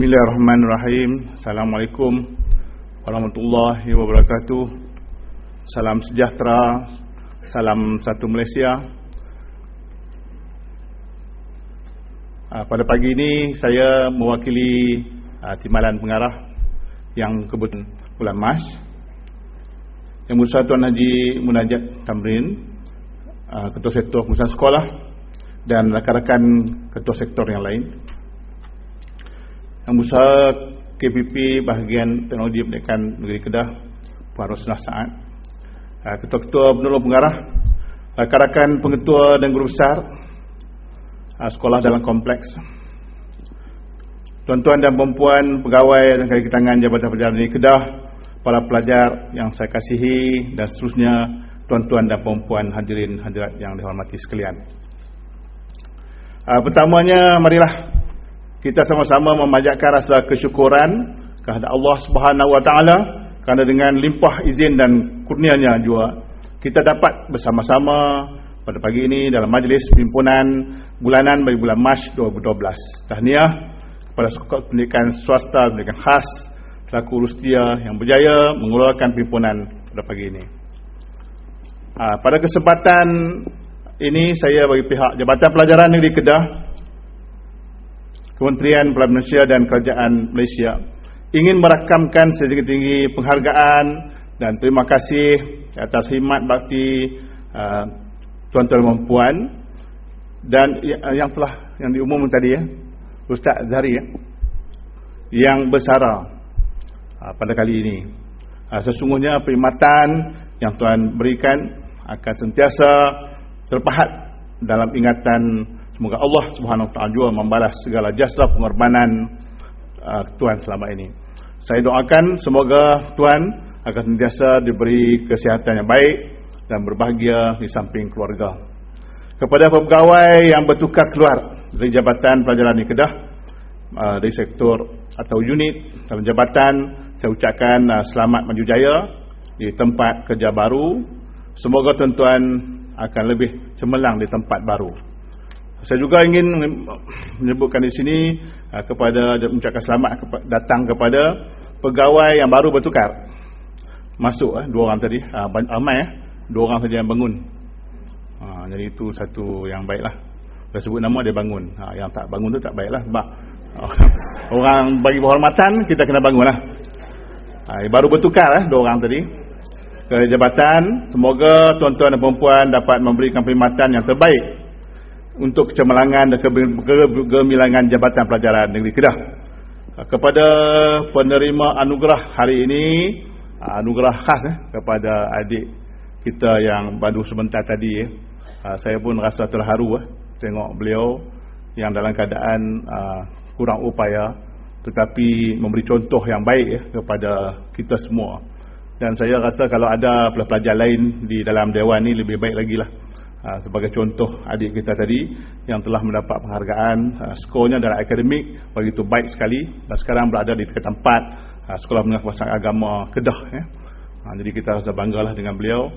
Bismillahirrahmanirrahim. Assalamualaikum Warahmatullahi Wabarakatuh. Salam sejahtera Salam satu Malaysia. Ah, Pada pagi ini saya mewakili ah, Timbalan Pengarah Yang kebetulan bulan Mas Yang berusaha Tuan Haji Munajat Tamrin ah, Ketua Sektor Pengusahaan Sekolah Dan rakan-rakan Ketua Sektor yang lain yang KPP bahagian teknologi pendidikan negeri Kedah Puan Rosnah Saad. Ah, ketua-ketua penolong pengarah rakan-rakan pengetua dan guru besar ah, sekolah dalam kompleks. Tuan-tuan dan perempuan pegawai dan kaki tangan Jabatan Pelajaran Negeri Kedah para pelajar yang saya kasihi dan seterusnya tuan-tuan dan perempuan hadirin hadirat yang dihormati sekalian. Ah, pertamanya marilah kita sama-sama memanjatkan rasa kesyukuran kepada Allah Subhanahu Wa Taala kerana dengan limpah izin dan kurnianya juga kita dapat bersama-sama pada pagi ini dalam majlis pimpinan bulanan bagi bulan Mac 2012. Tahniah kepada Sekolah Pendidikan Swasta Pendidikan Khas selaku Rustia yang berjaya mengeluarkan pimpinan pada pagi ini. Ha, pada kesempatan ini saya bagi pihak Jabatan Pelajaran Negeri Kedah Kementerian Pelaburan Malaysia dan Kerajaan Malaysia ingin merakamkan setinggi-tinggi penghargaan dan terima kasih atas khidmat bakti uh, tuan-tuan dan puan dan yang telah yang diumumkan tadi ya Ustaz Zahri ya yang bersara uh, pada kali ini. Uh, sesungguhnya perkhidmatan yang tuan berikan akan sentiasa terpahat dalam ingatan Semoga Allah Subhanahu Wa Taala juga membalas segala jasa pengorbanan uh, tuan selama ini. Saya doakan semoga tuan akan sentiasa diberi kesihatan yang baik dan berbahagia di samping keluarga. Kepada pegawai yang bertukar keluar dari Jabatan Pelajaran di Kedah uh, dari sektor atau unit dalam jabatan, saya ucapkan uh, selamat maju jaya di tempat kerja baru. Semoga tuan-tuan akan lebih cemerlang di tempat baru. Saya juga ingin menyebutkan di sini uh, kepada mengucapkan selamat datang kepada pegawai yang baru bertukar. Masuk eh, dua orang tadi, ramai eh, dua orang saja yang bangun. Uh, jadi itu satu yang baiklah. Saya sebut nama dia bangun. Yang tak bangun tu tak baiklah sebab orang bagi penghormatan kita kena bangunlah. Baru bertukar eh, dua orang tadi ke jabatan. Semoga tuan-tuan dan puan dapat memberikan perkhidmatan yang terbaik untuk kecemerlangan dan kegemilangan Jabatan Pelajaran Negeri Kedah. Kepada penerima anugerah hari ini, anugerah khas eh, kepada adik kita yang baru sebentar tadi, eh. saya pun rasa terharu eh, tengok beliau yang dalam keadaan uh, kurang upaya tetapi memberi contoh yang baik eh, kepada kita semua. Dan saya rasa kalau ada pelajar lain di dalam dewan ini lebih baik lagi lah Ha, sebagai contoh adik kita tadi yang telah mendapat penghargaan ha, skornya dalam akademik begitu baik sekali. Dan sekarang berada di tempat ha, sekolah menengah kekuasaan agama Kedah ya. jadi kita rasa banggalah dengan beliau.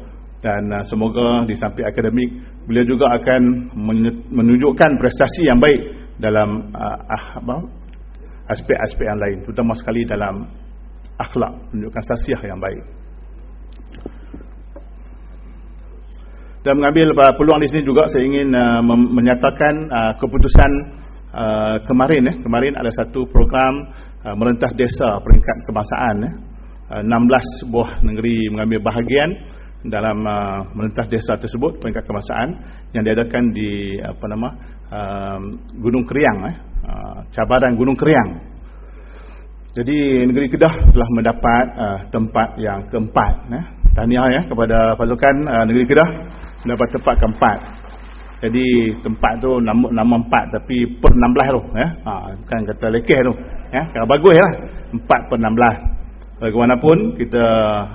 Dan semoga di samping akademik beliau juga akan menunjukkan prestasi yang baik dalam aspek-aspek yang lain terutama sekali dalam akhlak menunjukkan sasiah yang baik dan mengambil uh, peluang di sini juga saya ingin uh, menyatakan uh, keputusan kemarin eh. kemarin ada satu program merentas desa peringkat kebangsaan eh. uh, 16 buah negeri mengambil bahagian dalam merentas desa tersebut peringkat kebangsaan yang diadakan di apa nama uh, Gunung Keriang eh. cabaran Gunung Keriang jadi negeri Kedah telah mendapat uh, tempat yang keempat eh. tahniah ya kepada pasukan uh, negeri Kedah dapat tempat keempat jadi tempat tu nama, nama empat tapi per enam belas tu ya? ha, kan kata lekeh tu ya? kalau bagus lah empat per enam belas bagaimanapun kita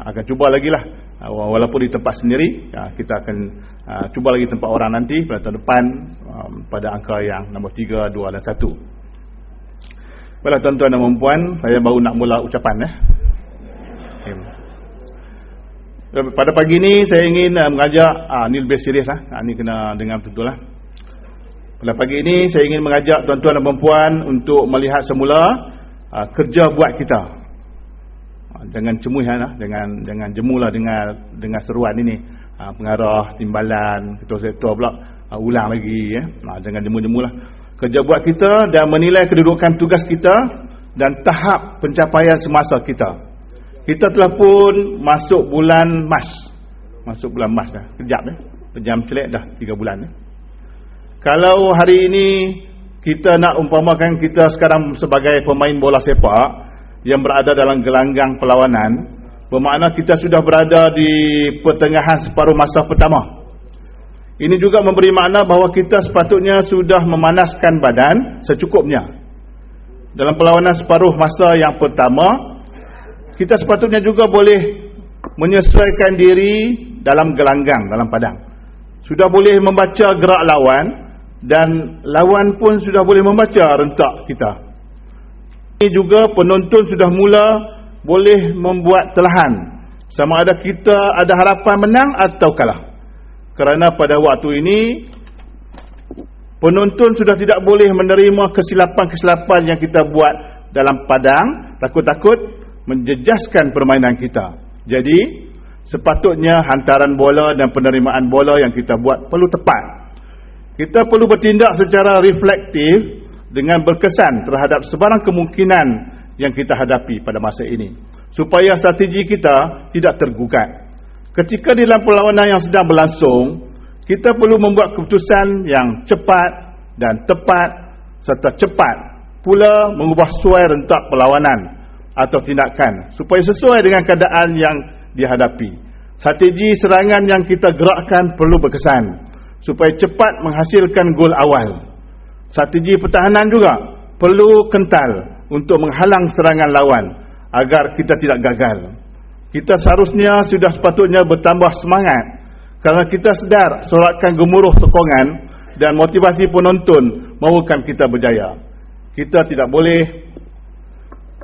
akan cuba lagi lah ha, walaupun di tempat sendiri ya, kita akan uh, cuba lagi tempat orang nanti pada tahun depan um, pada angka yang nombor tiga, dua dan satu Baiklah tuan-tuan dan perempuan saya baru nak mula ucapan ya. Okay. Pada pagi ini saya ingin uh, mengajak ah ni lebih serius. Ah ni kena dengar betul lah. Pada pagi ini saya ingin mengajak tuan-tuan dan puan untuk melihat semula uh, kerja buat kita. Uh, jangan cemuihan lah, jangan jangan jemulah dengan dengan seruan ini. Uh, pengarah, timbalan, ketua sektor pula uh, ulang lagi ya. Uh, jangan jemu-jemulah. Kerja buat kita dan menilai kedudukan tugas kita dan tahap pencapaian semasa kita. Kita telah pun masuk bulan Mas. Masuk bulan Mas dah. Kejap dah. Pejam celek dah 3 bulan dah. Kalau hari ini kita nak umpamakan kita sekarang sebagai pemain bola sepak yang berada dalam gelanggang perlawanan, bermakna kita sudah berada di pertengahan separuh masa pertama. Ini juga memberi makna bahawa kita sepatutnya sudah memanaskan badan secukupnya. Dalam perlawanan separuh masa yang pertama, kita sepatutnya juga boleh menyesuaikan diri dalam gelanggang, dalam padang. Sudah boleh membaca gerak lawan dan lawan pun sudah boleh membaca rentak kita. Ini juga penonton sudah mula boleh membuat telahan sama ada kita ada harapan menang atau kalah. Kerana pada waktu ini penonton sudah tidak boleh menerima kesilapan-kesilapan yang kita buat dalam padang, takut-takut menjejaskan permainan kita. Jadi, sepatutnya hantaran bola dan penerimaan bola yang kita buat perlu tepat. Kita perlu bertindak secara reflektif dengan berkesan terhadap sebarang kemungkinan yang kita hadapi pada masa ini. Supaya strategi kita tidak tergugat. Ketika di dalam perlawanan yang sedang berlangsung, kita perlu membuat keputusan yang cepat dan tepat serta cepat pula mengubah suai rentak perlawanan atau tindakan supaya sesuai dengan keadaan yang dihadapi. Strategi serangan yang kita gerakkan perlu berkesan supaya cepat menghasilkan gol awal. Strategi pertahanan juga perlu kental untuk menghalang serangan lawan agar kita tidak gagal. Kita seharusnya sudah sepatutnya bertambah semangat kerana kita sedar sorakan gemuruh sokongan dan motivasi penonton mahukan kita berjaya. Kita tidak boleh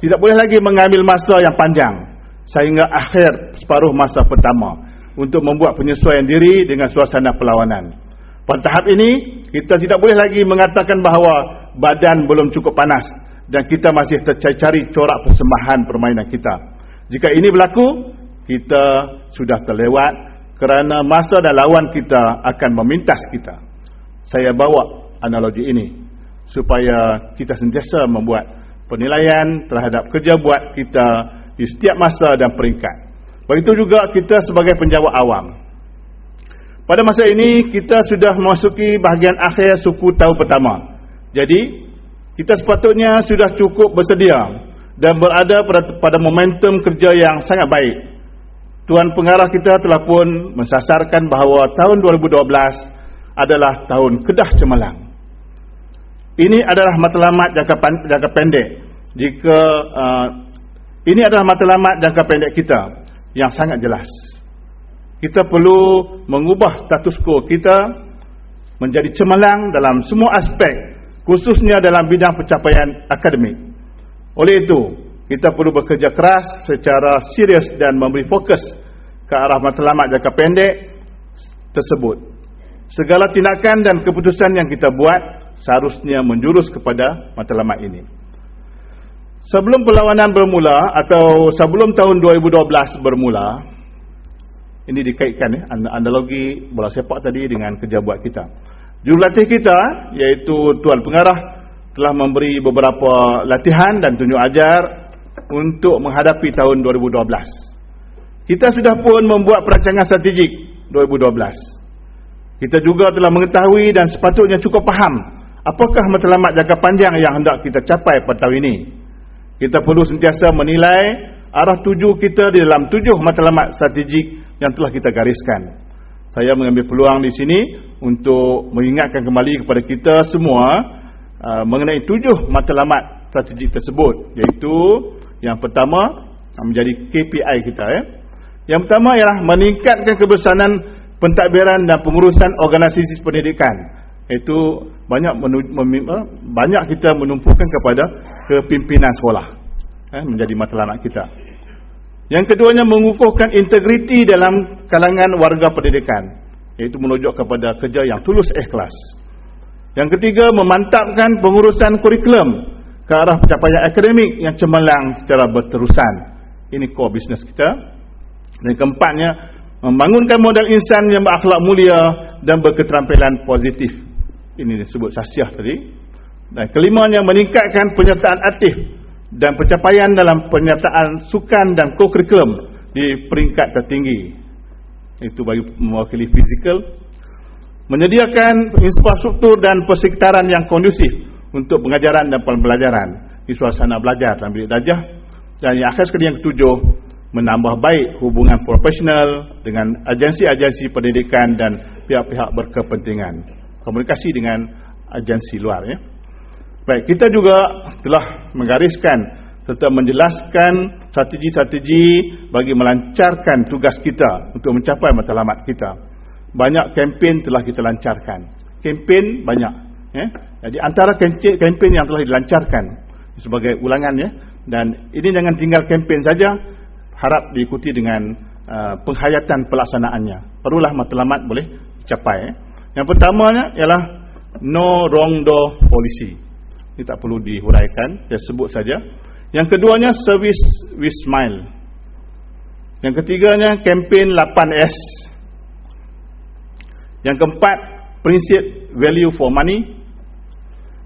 tidak boleh lagi mengambil masa yang panjang sehingga akhir separuh masa pertama untuk membuat penyesuaian diri dengan suasana perlawanan. Pada tahap ini, kita tidak boleh lagi mengatakan bahawa badan belum cukup panas dan kita masih tercari-cari corak persembahan permainan kita. Jika ini berlaku, kita sudah terlewat kerana masa dan lawan kita akan memintas kita. Saya bawa analogi ini supaya kita sentiasa membuat penilaian terhadap kerja buat kita di setiap masa dan peringkat. Begitu juga kita sebagai penjawat awam. Pada masa ini kita sudah memasuki bahagian akhir suku tahun pertama. Jadi kita sepatutnya sudah cukup bersedia dan berada pada, pada momentum kerja yang sangat baik. Tuan pengarah kita telah pun mensasarkan bahawa tahun 2012 adalah tahun kedah cemerlang. Ini adalah matlamat jangka, jangka pendek. Jika uh, ini adalah matlamat jangka pendek kita yang sangat jelas. Kita perlu mengubah status quo kita menjadi cemerlang dalam semua aspek, khususnya dalam bidang pencapaian akademik. Oleh itu, kita perlu bekerja keras secara serius dan memberi fokus ke arah matlamat jangka pendek tersebut. Segala tindakan dan keputusan yang kita buat seharusnya menjurus kepada matlamat ini. Sebelum perlawanan bermula atau sebelum tahun 2012 bermula, ini dikaitkan ya, analogi bola sepak tadi dengan kerja buat kita. Jurulatih kita, iaitu Tuan Pengarah, telah memberi beberapa latihan dan tunjuk ajar untuk menghadapi tahun 2012. Kita sudah pun membuat perancangan strategik 2012. Kita juga telah mengetahui dan sepatutnya cukup faham apakah matlamat jangka panjang yang hendak kita capai pada tahun ini. Kita perlu sentiasa menilai arah tuju kita di dalam tujuh matlamat strategik yang telah kita gariskan. Saya mengambil peluang di sini untuk mengingatkan kembali kepada kita semua uh, mengenai tujuh matlamat strategik tersebut. Iaitu yang pertama menjadi KPI kita. Ya. Yang pertama ialah meningkatkan kebesaran pentadbiran dan pengurusan organisasi pendidikan itu banyak banyak kita menumpukan kepada kepimpinan sekolah eh, menjadi matlamat kita. Yang keduanya mengukuhkan integriti dalam kalangan warga pendidikan iaitu menunjuk kepada kerja yang tulus ikhlas. Yang ketiga memantapkan pengurusan kurikulum ke arah pencapaian akademik yang cemerlang secara berterusan. Ini core bisnes kita. Dan keempatnya, membangunkan modal insan yang berakhlak mulia dan berketerampilan positif. Ini disebut sasiah tadi. Dan kelimanya, meningkatkan penyertaan aktif dan pencapaian dalam penyertaan sukan dan co-curriculum di peringkat tertinggi. Itu bagi mewakili fizikal. Menyediakan infrastruktur dan persekitaran yang kondusif untuk pengajaran dan pembelajaran di suasana belajar dalam bilik darjah. Dan yang akhir sekali yang ketujuh, menambah baik hubungan profesional dengan agensi-agensi pendidikan dan pihak-pihak berkepentingan. Komunikasi dengan agensi luar. Ya. Baik, kita juga telah menggariskan serta menjelaskan strategi-strategi bagi melancarkan tugas kita untuk mencapai matlamat kita. Banyak kempen telah kita lancarkan. Kempen banyak. Ya. Jadi antara kempen yang telah dilancarkan sebagai ulangan ya. Dan ini jangan tinggal kempen saja, harap diikuti dengan uh, penghayatan pelaksanaannya. Perlulah matlamat boleh capai. Ya. Yang pertamanya ialah no wrong door policy. Ini tak perlu dihuraikan, saya sebut saja. Yang keduanya service with smile. Yang ketiganya campaign 8S. Yang keempat prinsip value for money.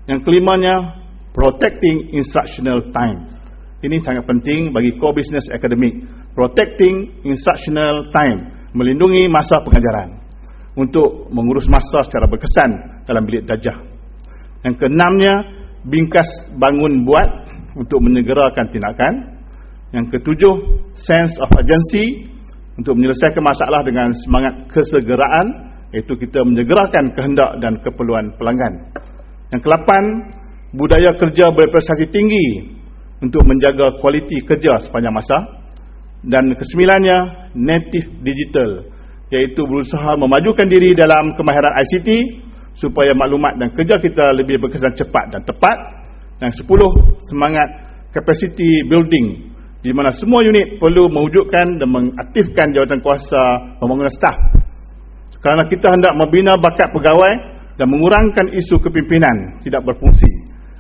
Yang kelimanya protecting instructional time. Ini sangat penting bagi core business academic. Protecting instructional time, melindungi masa pengajaran untuk mengurus masa secara berkesan dalam bilik dajah. Yang keenamnya bingkas bangun buat untuk menyegerakan tindakan. Yang ketujuh, sense of urgency untuk menyelesaikan masalah dengan semangat kesegeraan iaitu kita menyegerakan kehendak dan keperluan pelanggan. Yang kelapan, budaya kerja berprestasi tinggi untuk menjaga kualiti kerja sepanjang masa. Dan kesembilannya, native digital iaitu berusaha memajukan diri dalam kemahiran ICT supaya maklumat dan kerja kita lebih berkesan cepat dan tepat. Yang sepuluh, semangat capacity building di mana semua unit perlu mewujudkan dan mengaktifkan jawatan kuasa pembangunan staf. Kerana kita hendak membina bakat pegawai dan mengurangkan isu kepimpinan tidak berfungsi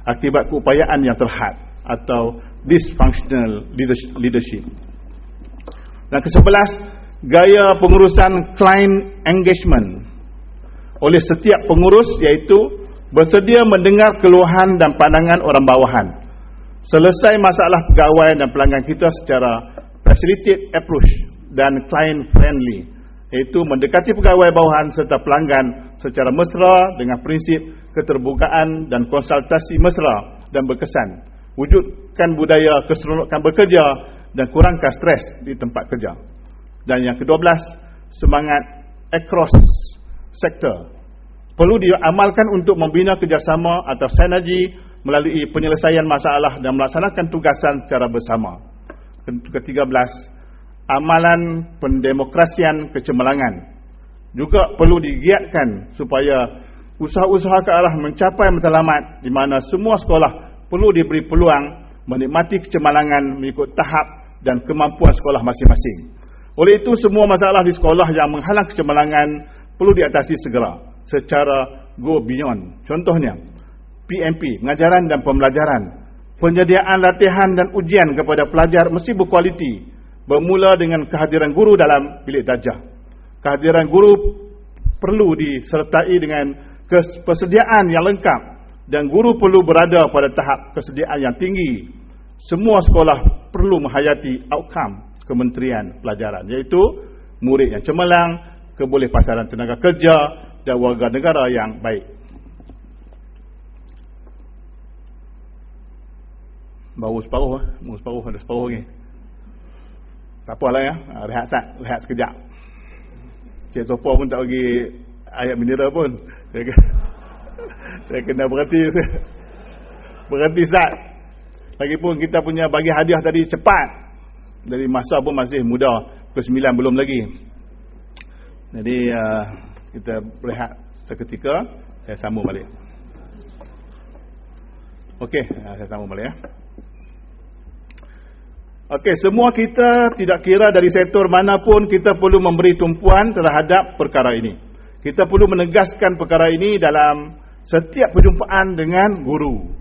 akibat keupayaan yang terhad atau dysfunctional leadership. Dan kesebelas, gaya pengurusan client engagement oleh setiap pengurus iaitu bersedia mendengar keluhan dan pandangan orang bawahan. Selesai masalah pegawai dan pelanggan kita secara facilitated approach dan client friendly iaitu mendekati pegawai bawahan serta pelanggan secara mesra dengan prinsip keterbukaan dan konsultasi mesra dan berkesan. Wujudkan budaya keseronokan bekerja dan kurangkan stres di tempat kerja. Dan yang kedua belas, semangat across sektor perlu diamalkan untuk membina kerjasama atau sinergi melalui penyelesaian masalah dan melaksanakan tugasan secara bersama. Ketiga belas, amalan pendemokrasian kecemerlangan juga perlu digiatkan supaya usaha-usaha ke arah mencapai matlamat di mana semua sekolah perlu diberi peluang menikmati kecemerlangan mengikut tahap dan kemampuan sekolah masing-masing. Oleh itu semua masalah di sekolah yang menghalang kecemerlangan perlu diatasi segera secara go beyond. Contohnya, PMP, pengajaran dan pembelajaran. Penyediaan latihan dan ujian kepada pelajar mesti berkualiti. Bermula dengan kehadiran guru dalam bilik dajah. Kehadiran guru perlu disertai dengan kesediaan yang lengkap. Dan guru perlu berada pada tahap kesediaan yang tinggi. Semua sekolah perlu menghayati outcome Kementerian Pelajaran. Iaitu murid yang cemerlang, keboleh pasaran tenaga kerja dan warga negara yang baik. Baru separuh, baru separuh, ada separuh lagi. Tak apalah ya, ah, rehat tak, rehat sekejap. Cik Sopo pun tak bagi ayat bendera pun. Saya saya kena berhenti. Berhenti Ustaz. Lagipun kita punya bagi hadiah tadi cepat. Dari masa pun masih muda. Ke sembilan belum lagi. Jadi uh, kita berehat seketika, saya sambung balik. Okey, uh, saya sambung balik ya. Okey, semua kita tidak kira dari sektor manapun kita perlu memberi tumpuan terhadap perkara ini. Kita perlu menegaskan perkara ini dalam setiap perjumpaan dengan guru.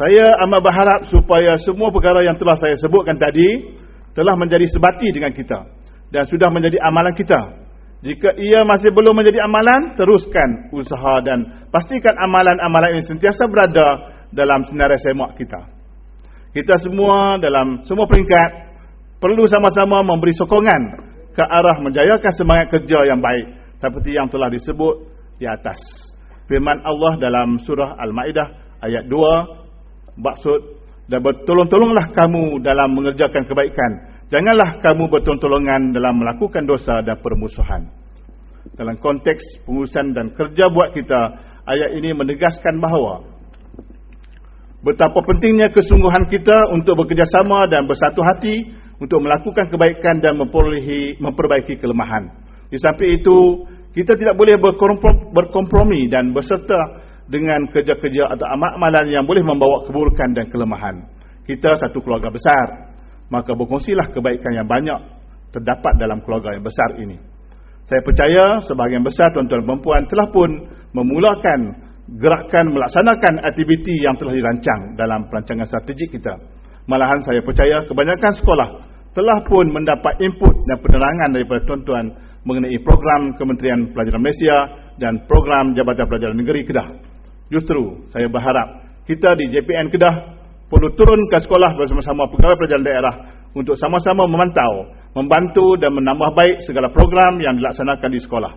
Saya amat berharap supaya semua perkara yang telah saya sebutkan tadi telah menjadi sebati dengan kita dan sudah menjadi amalan kita. Jika ia masih belum menjadi amalan, teruskan usaha dan pastikan amalan-amalan ini sentiasa berada dalam senarai semak kita. Kita semua dalam semua peringkat perlu sama-sama memberi sokongan ke arah menjayakan semangat kerja yang baik seperti yang telah disebut di atas. Firman Allah dalam surah Al-Maidah ayat 2 maksud dan bertolong-tolonglah kamu dalam mengerjakan kebaikan Janganlah kamu bertolong-tolongan dalam melakukan dosa dan permusuhan. Dalam konteks pengurusan dan kerja buat kita, ayat ini menegaskan bahawa betapa pentingnya kesungguhan kita untuk bekerjasama dan bersatu hati untuk melakukan kebaikan dan memperbaiki kelemahan. Di samping itu, kita tidak boleh berkompromi dan berserta dengan kerja-kerja atau amal-amalan yang boleh membawa keburukan dan kelemahan. Kita satu keluarga besar maka berkongsilah kebaikan yang banyak terdapat dalam keluarga yang besar ini. Saya percaya sebahagian besar tuan-tuan dan puan telah pun memulakan gerakan melaksanakan aktiviti yang telah dirancang dalam perancangan strategik kita. Malahan saya percaya kebanyakan sekolah telah pun mendapat input dan penerangan daripada tuan-tuan mengenai program Kementerian Pelajaran Malaysia dan program Jabatan Pelajaran Negeri Kedah. Justru saya berharap kita di JPN Kedah perlu turun ke sekolah bersama-sama pegawai pelajaran daerah untuk sama-sama memantau, membantu dan menambah baik segala program yang dilaksanakan di sekolah.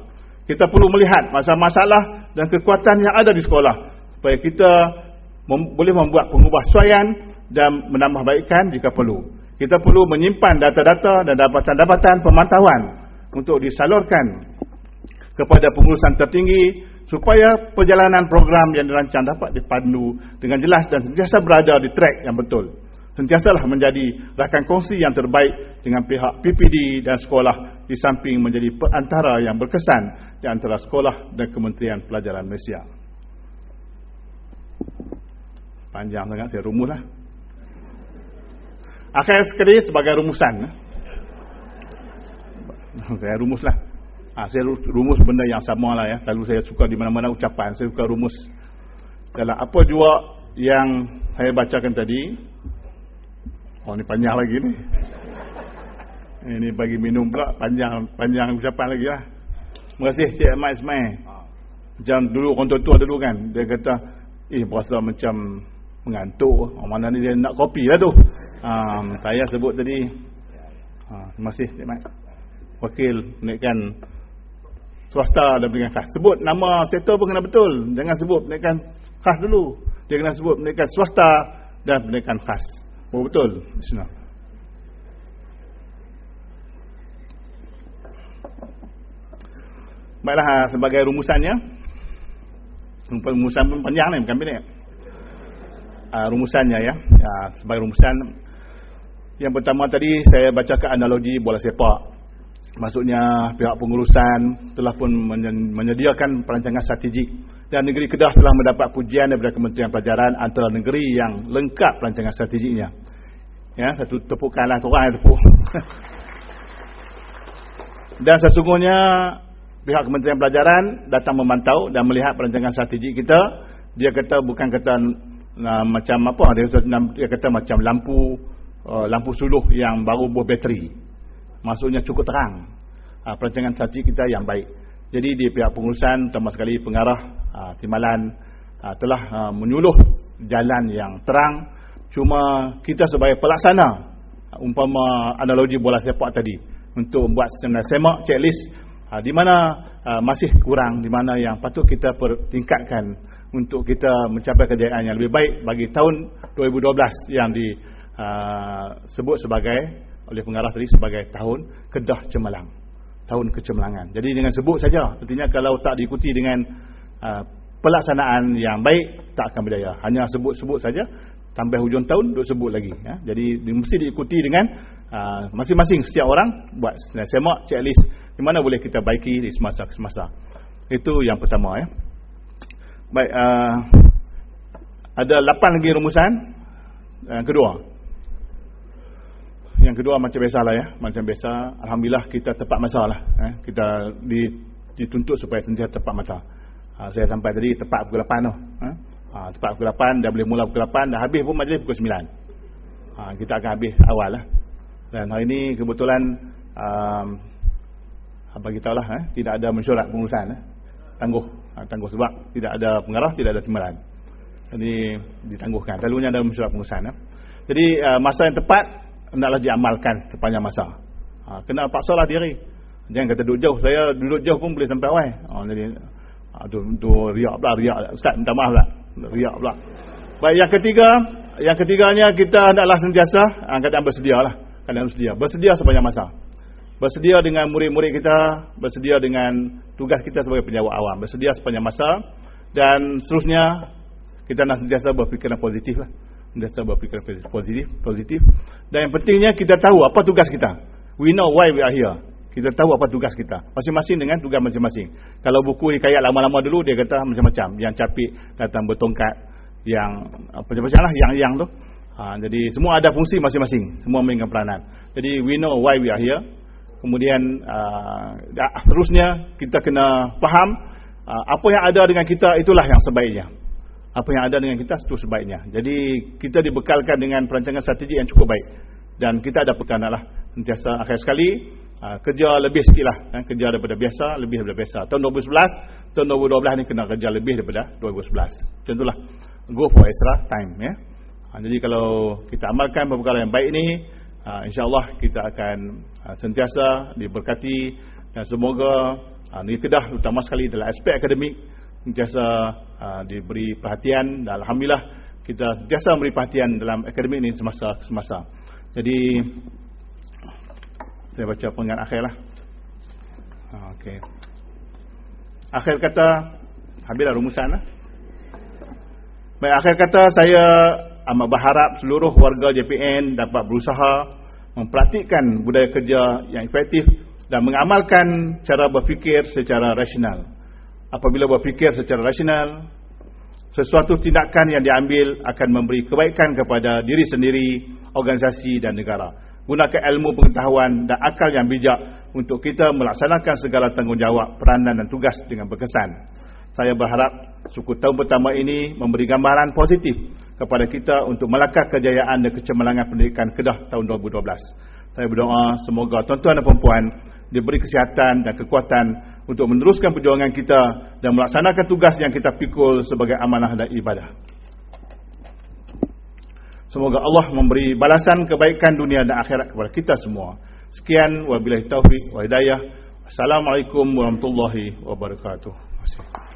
Kita perlu melihat masalah-masalah dan kekuatan yang ada di sekolah supaya kita mem boleh membuat pengubahsuaian dan menambah baikkan jika perlu. Kita perlu menyimpan data-data dan dapatan-dapatan pemantauan untuk disalurkan kepada pengurusan tertinggi supaya perjalanan program yang dirancang dapat dipandu dengan jelas dan sentiasa berada di track yang betul. Sentiasalah menjadi rakan kongsi yang terbaik dengan pihak PPD dan sekolah di samping menjadi perantara yang berkesan di antara sekolah dan Kementerian Pelajaran Malaysia. Panjang sangat saya rumuslah. Akhir sekali sebagai rumusan. Saya rumuslah. Ha, saya rumus benda yang sama lah ya. Selalu saya suka di mana-mana ucapan. Saya suka rumus. Dalam apa jua yang saya bacakan tadi. Oh ni panjang lagi ni. Ini bagi minum pula. Panjang panjang ucapan lagi lah. Terima kasih Cik Ahmad Ismail. Macam dulu orang tua-tua dulu kan. Dia kata. Eh berasa macam mengantuk. Oh, mana ni dia nak kopi lah tu. Ha, saya sebut tadi. Ha, terima kasih Cik Ahmad. Wakil naikkan swasta dan pendidikan khas. Sebut nama sektor pun kena betul. Jangan sebut pendidikan khas dulu. Dia kena sebut pendidikan swasta dan pendidikan khas. Oh, betul. Bismillah. Baiklah ha, sebagai rumusannya. Rumusan pun panjang ni bukan pendek. Uh, rumusannya ya. Uh, sebagai rumusan yang pertama tadi saya bacakan analogi bola sepak Maksudnya pihak pengurusan telah pun menyediakan perancangan strategik dan negeri Kedah telah mendapat pujian daripada Kementerian Pelajaran antara negeri yang lengkap perancangan strategiknya. Ya, satu tepukanlah tu orang tepuk. dan sesungguhnya pihak Kementerian Pelajaran datang memantau dan melihat perancangan strategik kita. Dia kata bukan kata uh, macam apa dia kata macam lampu uh, lampu suluh yang baru buah bateri maksudnya cukup terang. Ha, perancangan saji kita yang baik. Jadi di pihak pengurusan terutama sekali pengarah ha, timbalan ha, telah ha, menyuluh jalan yang terang. Cuma kita sebagai pelaksana ha, umpama analogi bola sepak tadi untuk membuat semak checklist ha, di mana ha, masih kurang di mana yang patut kita pertingkatkan untuk kita mencapai kejayaan yang lebih baik bagi tahun 2012 yang disebut sebagai oleh pengarah tadi sebagai tahun kedah cemerlang. Tahun kecemerlangan. Jadi dengan sebut saja artinya kalau tak diikuti dengan uh, pelaksanaan yang baik tak akan berjaya hanya sebut-sebut saja sampai hujung tahun duk sebut lagi ya. jadi mesti diikuti dengan uh, masing-masing uh, setiap orang buat semak checklist di mana boleh kita baiki di semasa ke semasa itu yang pertama ya. Baik uh, ada 8 lagi rumusan. Yang kedua yang kedua macam biasa lah ya macam biasa alhamdulillah kita tepat masa lah eh. kita dituntut supaya sentiasa tepat masa ha, saya sampai tadi tepat pukul 8 tu eh. Ha, tepat pukul 8 dah boleh mula pukul 8 dah habis pun majlis pukul 9. Ha, kita akan habis awal lah. Dan hari ini kebetulan um, apa kita lah eh, tidak ada mesyuarat pengurusan eh. Tangguh. Ha, tangguh sebab tidak ada pengarah, tidak ada timbalan. Jadi ditangguhkan. Selalunya ada mesyuarat pengurusan eh. Jadi uh, masa yang tepat hendaklah diamalkan sepanjang masa. Ha, kena paksalah diri. Jangan kata duduk jauh. Saya duduk jauh pun boleh sampai awal. Ha, jadi tu, tu riak pula, riak. Ustaz minta maaf lah riak pula. Baik yang ketiga, yang ketiganya kita hendaklah sentiasa ah, keadaan bersedialah, keadaan bersedia. Bersedia sepanjang masa. Bersedia dengan murid-murid kita, bersedia dengan tugas kita sebagai penjawab awam, bersedia sepanjang masa dan seterusnya kita nak sentiasa berfikiran positif lah. Sentiasa berfikiran positif, positif. Dan yang pentingnya kita tahu apa tugas kita. We know why we are here. Kita tahu apa tugas kita. Masing-masing dengan tugas masing-masing. Kalau buku hikayat lama-lama dulu dia kata macam-macam. Yang capik datang bertongkat, yang apa macam lah, yang yang tu. Ha, jadi semua ada fungsi masing-masing. Semua mainkan peranan. Jadi we know why we are here. Kemudian uh, seterusnya kita kena faham uh, apa yang ada dengan kita itulah yang sebaiknya. Apa yang ada dengan kita itu sebaiknya. Jadi kita dibekalkan dengan perancangan strategi yang cukup baik. Dan kita ada pekanan lah. Sentiasa akhir sekali Ha, kerja lebih sikit lah ha, kerja daripada biasa lebih daripada biasa tahun 2011 tahun 2012 ni kena kerja lebih daripada 2011 macam itulah go for extra time ya ha, jadi kalau kita amalkan perkara yang baik ni ha, insyaAllah kita akan sentiasa diberkati dan semoga ni kedah utama sekali dalam aspek akademik sentiasa ha, diberi perhatian dan Alhamdulillah kita sentiasa memberi perhatian dalam akademik ni semasa semasa. Jadi saya baca pengat akhir lah. Ha, okay. akhir kata habislah rumusan lah. Baik akhir kata saya amat berharap seluruh warga JPN dapat berusaha mempraktikkan budaya kerja yang efektif dan mengamalkan cara berfikir secara rasional apabila berfikir secara rasional sesuatu tindakan yang diambil akan memberi kebaikan kepada diri sendiri, organisasi dan negara gunakan ilmu pengetahuan dan akal yang bijak untuk kita melaksanakan segala tanggungjawab, peranan dan tugas dengan berkesan. Saya berharap suku tahun pertama ini memberi gambaran positif kepada kita untuk melakar kejayaan dan kecemerlangan pendidikan Kedah tahun 2012. Saya berdoa semoga tuan-tuan dan puan diberi kesihatan dan kekuatan untuk meneruskan perjuangan kita dan melaksanakan tugas yang kita pikul sebagai amanah dan ibadah. Semoga Allah memberi balasan kebaikan dunia dan akhirat kepada kita semua. Sekian wabillahi taufik wa hidayah. Assalamualaikum warahmatullahi wabarakatuh.